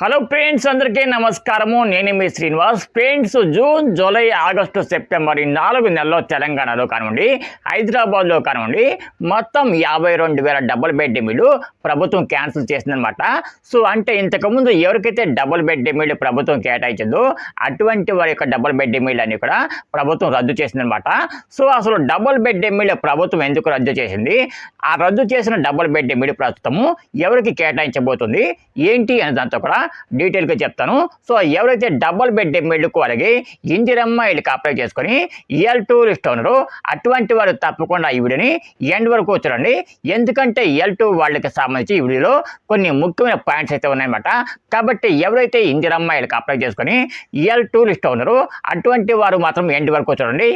Hello friends అందరికీ నమస్కారము. నేను మీ Srinivas. Friends June July August September ఈ నాలుగు నెలల్లో తెలంగాణలో కానివ్వండి హైదరాబాద్లో కానివ్వండి మొత్తం యాభై రెండు వేల డబుల్ బెడ్ డెమీలు ప్రభుత్వం క్యాన్సిల్ చేసిందనమాట సో అంటే ఇంతకుముందు ఎవరికైతే డబుల్ బెడ్ డెమీలు ప్రభుత్వం కేటాయించిందో అటువంటి వారి యొక్క డబుల్ బెడ్ డెమీలు అని కూడా ప్రభుత్వం రద్దు చేసిందనమాట సో అసలు డబుల్ బెడ్ డెమీలు ప్రభుత్వం ఎందుకు రద్దు చేసింది? ఆ రద్దు చేసిన డబుల్ బెడ్ డెమీలు ప్రస్తుతము ఎవరికి కేటాయించబోతుంది? ఏంటి అనే దాంతో కూడా డీటెయిల్గా చెప్తాను. సో ఎవరైతే డబుల్ బెడ్ ఎమ్మెల్యేకు అలాగే ఇందిరమ్మ వీళ్ళకి అప్లై చేసుకొని ఎల్ టూరిస్ట్ ఉన్నారో అటువంటి వారు తప్పకుండా ఈ వీడియోని ఎండ్ వరకు చూడండి. ఎందుకంటే ఎల్ టూ వాళ్ళకి సంబంధించి ఈ వీడియోలో కొన్ని ముఖ్యమైన పాయింట్స్ అయితే ఉన్నాయన్నమాట. కాబట్టి ఎవరైతే ఇందిరమ్మ వీళ్ళకి అప్లై చేసుకొని ఎల్ టూరిస్ట్ ఉన్నారో అటువంటి వారు మాత్రం ఎండ్ వరకు చూడండి.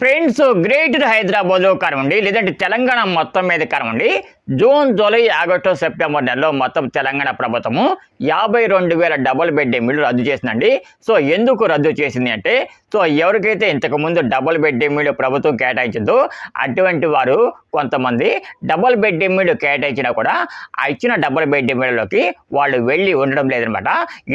ఫ్రెండ్స్ గ్రేటర్ హైదరాబాద్లో కానివ్వండి లేదంటే తెలంగాణ మొత్తం మీద కానివ్వండి జూన్ జూలై ఆగస్టు సెప్టెంబర్ నెలలో మొత్తం తెలంగాణ ప్రభుత్వము యాభై రెండు వేల డబుల్ బెడ్ ఎమ్మిళ్ళు రద్దు చేసిందండి. సో ఎందుకు రద్దు చేసింది అంటే సో ఎవరికైతే ఇంతకుముందు డబుల్ బెడ్ ఎమ్మిళ్ళు ప్రభుత్వం కేటాయించిందో అటువంటి వారు కొంతమంది డబుల్ బెడ్ ఎమ్మిళ్ళు కేటాయించినా కూడా ఆ ఇచ్చిన డబుల్ బెడ్ ఎమ్మిళ్ళలోకి వాళ్ళు వెళ్ళి ఉండడం లేదనమాట.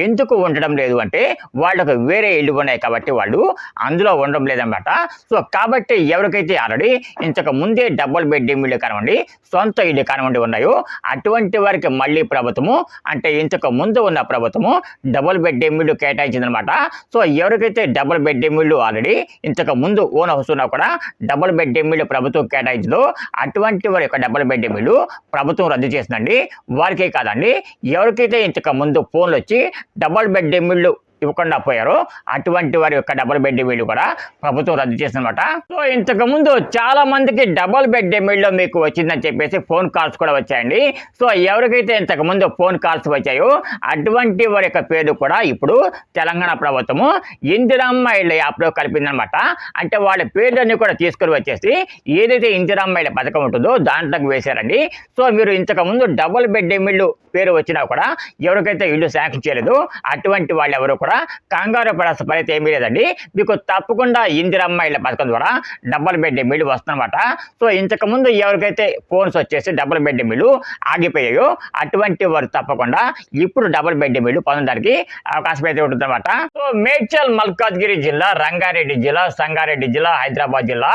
ఎందుకు ఉండడం లేదు అంటే వాళ్ళకు వేరే ఇల్లు ఉన్నాయి కాబట్టి వాళ్ళు అందులో ఉండడం లేదనమాట. సో కాబట్టి ఎవరికైతే ఆల్రెడీ ఇంతకు ముందే డబుల్ బెడ్ ఇల్లు కానివ్వండి సొంత ఇల్లు కానివ్వండి ఉన్నాయో అటువంటి వారికి మళ్ళీ ప్రభుత్వము అంటే ఇంతకు ముందు ఉన్న ప్రభుత్వము డబుల్ బెడ్ ఎమ్మిళ్ళు కేటాయించిందనమాట సో ఎవరికైతే డబుల్ బెడ్ ఎమ్మిళ్ళు ఆల్రెడీ ఇంతకు ముందు ఓన్ హౌస్ ఉన్నా కూడా డబుల్ బెడ్ ఎమ్మిళ్ళు ప్రభుత్వం కేటాయించదు అటువంటి వారి యొక్క డబుల్ బెడ్ ఎమ్మిళ్ళు ప్రభుత్వం రద్దు చేసిందండి. వారికే కాదండి ఎవరికైతే ఇంతకు ముందు ఫోన్లు వచ్చి డబుల్ బెడ్ ఎమ్మిళ్ళు ఇవ్వకుండా పోయారు. అటువంటి వారి యొక్క డబుల్ బెడ్ వీళ్ళు కూడా ప్రభుత్వం రద్దు చేసిందన్నమాట. సో ఇంతకు ముందు చాలా మందికి డబుల్ బెడ్ వీళ్ళు మీకు వచ్చిందని చెప్పేసి ఫోన్ కాల్స్ కూడా వచ్చాయండి. సో ఎవరికైతే ఇంతకు ముందు ఫోన్ కాల్స్ వచ్చాయో అటువంటి వారి యొక్క పేరు కూడా ఇప్పుడు తెలంగాణ ప్రభుత్వము ఇందిరమ్మ ఇళ్ళ యాప్లో కలిపిందనమాట అంటే వాళ్ళ పేర్లన్నీ కూడా తీసుకుని వచ్చేసి ఏదైతే ఇందిరమ్మ ఇళ్ళ పథకం ఉంటుందో దాంట్లోకి వేశారండి. సో మీరు ఇంతకుముందు డబుల్ బెడ్ ఇల్లు పేరు వచ్చినా కూడా ఎవరికైతే ఇల్లు శాంక్షన్ చేయలేదు అటువంటి వాళ్ళు ఎవరు కూడా కంగారు పడాల్సిన పని ఏమీ లేదండి. మీకు తప్పకుండా ఇందిరమ్మ ఇళ్ళ పథకం ద్వారా డబుల్ బెడ్ మిల్లు వస్తుందన్నమాట. సో ఇంతకు ముందు ఎవరికైతే ఫోన్స్ వచ్చేసి డబుల్ బెడ్ మిల్లు ఆగిపోయాయో అటువంటి వారు తప్పకుండా ఇప్పుడు డబుల్ బెడ్ మిల్లు పొందడానికి అవకాశం అయితే ఉంటుందన్నమాట. సో మేడ్చల్ మల్కాజ్గిరి జిల్లా రంగారెడ్డి జిల్లా సంగారెడ్డి జిల్లా హైదరాబాద్ జిల్లా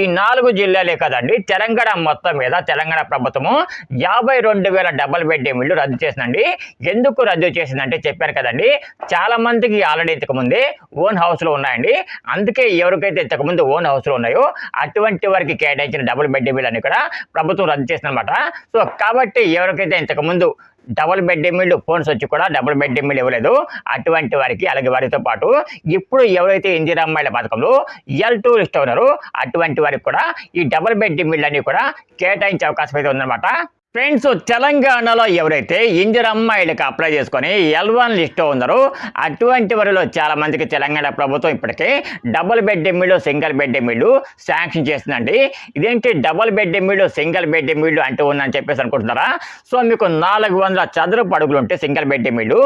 ఈ నాలుగు జిల్లాలే కదండి. తెలంగాణ మొత్తం మీద తెలంగాణ ప్రభుత్వము యాభై రెండు వేల డబుల్ బెడ్ మిల్లు రద్దు చేసిందండి. ఎందుకు రద్దు చేసిందంటే చెప్పారు కదండి. చాలా మందికి ఆల్రెడీ ఇంతకుముందే ఓన్ హౌస్లో ఉన్నాయండి. అందుకే ఎవరికైతే ఇంతకుముందు ఓన్ హౌస్లో ఉన్నాయో అటువంటి వారికి కేటాయించిన డబుల్ బెడ్ బిల్ అని కూడా ప్రభుత్వం రద్దు చేసిందనమాట సో కాబట్టి ఎవరికైతే ఇంతకుముందు డబుల్ బెడ్ ఎమ్మిళ్ళు ఫోన్స్ వచ్చి కూడా డబుల్ బెడ్ ఎమ్మిళ్ళు ఇవ్వలేదు అటువంటి వారికి అలాగే వారితో పాటు ఇప్పుడు ఎవరైతే ఇందిరమ్మాయిల పథకంలో ఎల్ టూ లిస్ట్ ఉన్నారో అటువంటి వారికి కూడా ఈ డబుల్ బెడ్ ఎమ్మిళ్ళు అన్ని కూడా కేటాయించే అవకాశం అయితే ఉందన్నమాట. ఫ్రెండ్స్ తెలంగాణలో ఎవరైతే ఇందిరమ్మాయిలకు అప్లై చేసుకొని ఎల్ వన్ లిస్ట్లో ఉన్నారో అటువంటి వారిలో చాలా మందికి తెలంగాణ ప్రభుత్వం ఇప్పటికే డబుల్ బెడ్ ఎమ్మిళ్ళు సింగిల్ బెడ్ ఎమ్మిళ్ళు శాంక్షన్ చేసిందండి. ఇదేంటి డబుల్ బెడ్ ఎమ్మిళ్ళు సింగిల్ బెడ్ ఎమ్మిళ్ళు అంటూ ఉందని చెప్పేసి అనుకుంటున్నారా? సో మీకు నాలుగు వందల చదరపు అడుగులు ఉంటే సింగిల్ బెడ్ ఎమ్మిళ్ళు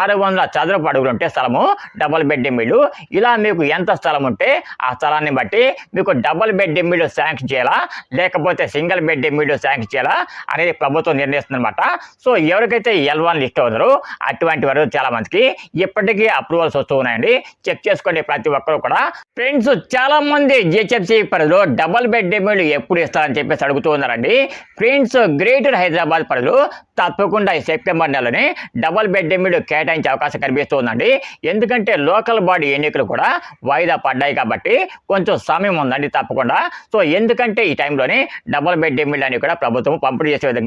ఆరు వందల చదరపు అడుగులు ఉంటే స్థలము డబుల్ బెడ్ ఎమ్మిళ్ళు ఇలా మీకు ఎంత స్థలం ఉంటే ఆ స్థలాన్ని బట్టి మీకు డబుల్ బెడ్ ఎమ్మిళ్ళు శాంక్షన్ చేయాలా? లేకపోతే సింగిల్ బెడ్ ఎమ్మిళ్ళు శాంక్షన్ చేయాలా? అనేది ప్రభుత్వం నిర్ణయిస్తుంది అనమాట సో ఎవరికైతే ఎల్ వన్ లిస్ట్ అవుతారో అటువంటి వారు చాలా మందికి ఇప్పటికీ అప్రూవల్స్ వస్తూ ఉన్నాయండి. చెక్ చేసుకోండి ప్రతి ఒక్కరు కూడా ఫ్రెండ్స్ చాలా మంది జిహెచ్ఎంసీ పరిధిలో డబల్ బెడ్ ఎమ్మెల్యే ఎప్పుడు ఇస్తారని చెప్పేసి అడుగుతూ ఉన్నారండి. ఫ్రెండ్స్ గ్రేటర్ హైదరాబాద్ పరిధిలో తప్పకుండా ఈ సెప్టెంబర్ నెలని డబల్ బెడ్ ఎమ్మెల్యే కేటాయించే అవకాశం కనిపిస్తూ ఉందండి. ఎందుకంటే లోకల్ బాడీ ఎన్నికలు కూడా వాయిదా పడ్డాయి కాబట్టి కొంచెం సమయం ఉందండి తప్పకుండా. సో ఎందుకంటే ఈ టైంలోనే డబల్ బెడ్ ఎమ్మెల్యే అని కూడా ప్రభుత్వం పంపిణీ చేసే విధంగా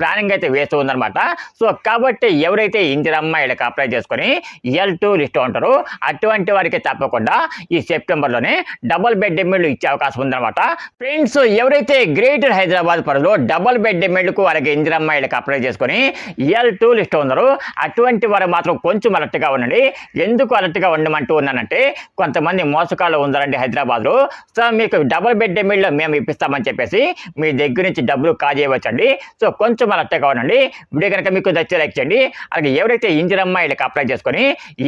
ప్లానింగ్ అయితే వేస్తూ ఉందన్నమాట సో కాబట్టి ఎవరైతే ఇందిరా అమ్మాయిలకు అప్లై చేసుకొని ఎల్ టూ లిస్ట్ ఉంటారో అటువంటి వారికి తప్పకుండా ఈ సెప్టెంబర్లోనే డబుల్ బెడ్ ఎమ్మెల్యూ ఇచ్చే అవకాశం ఉందన్నమాట. ఫ్రెండ్స్ ఎవరైతే గ్రేటర్ హైదరాబాద్ పరిధిలో డబుల్ బెడ్ ఎమ్మెల్యూకు అలాగే ఇందిరా అమ్మాయిలకు అప్లై చేసుకొని ఎల్ టూ లిస్ట్ ఉన్నారో అటువంటి వారు మాత్రం కొంచెం అలర్ట్గా ఉండండి. ఎందుకు అలర్ట్గా ఉండమంటూ ఉన్నానంటే కొంతమంది మోసకాలు ఉన్నారండి హైదరాబాద్లో. సో మీకు డబుల్ బెడ్ ఎమ్మెల్యూ మేము ఇప్పిస్తామని చెప్పేసి మీ దగ్గర నుంచి డబ్బులు కాజేయవచ్చండి. సో కొంచెం అలర్ట్గా ఉండండి వీడియో కనుక మీకు నచ్చే లైక్ చేయండి. అలాగే ఎవరైతే ఇంజినమ్మాయిలకు అప్లై చేసుకొని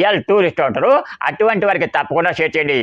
ఎల్ టూరిస్ట్ ఉంటారో అటువంటి వారికి తప్పకుండా షేర్ చేయండి.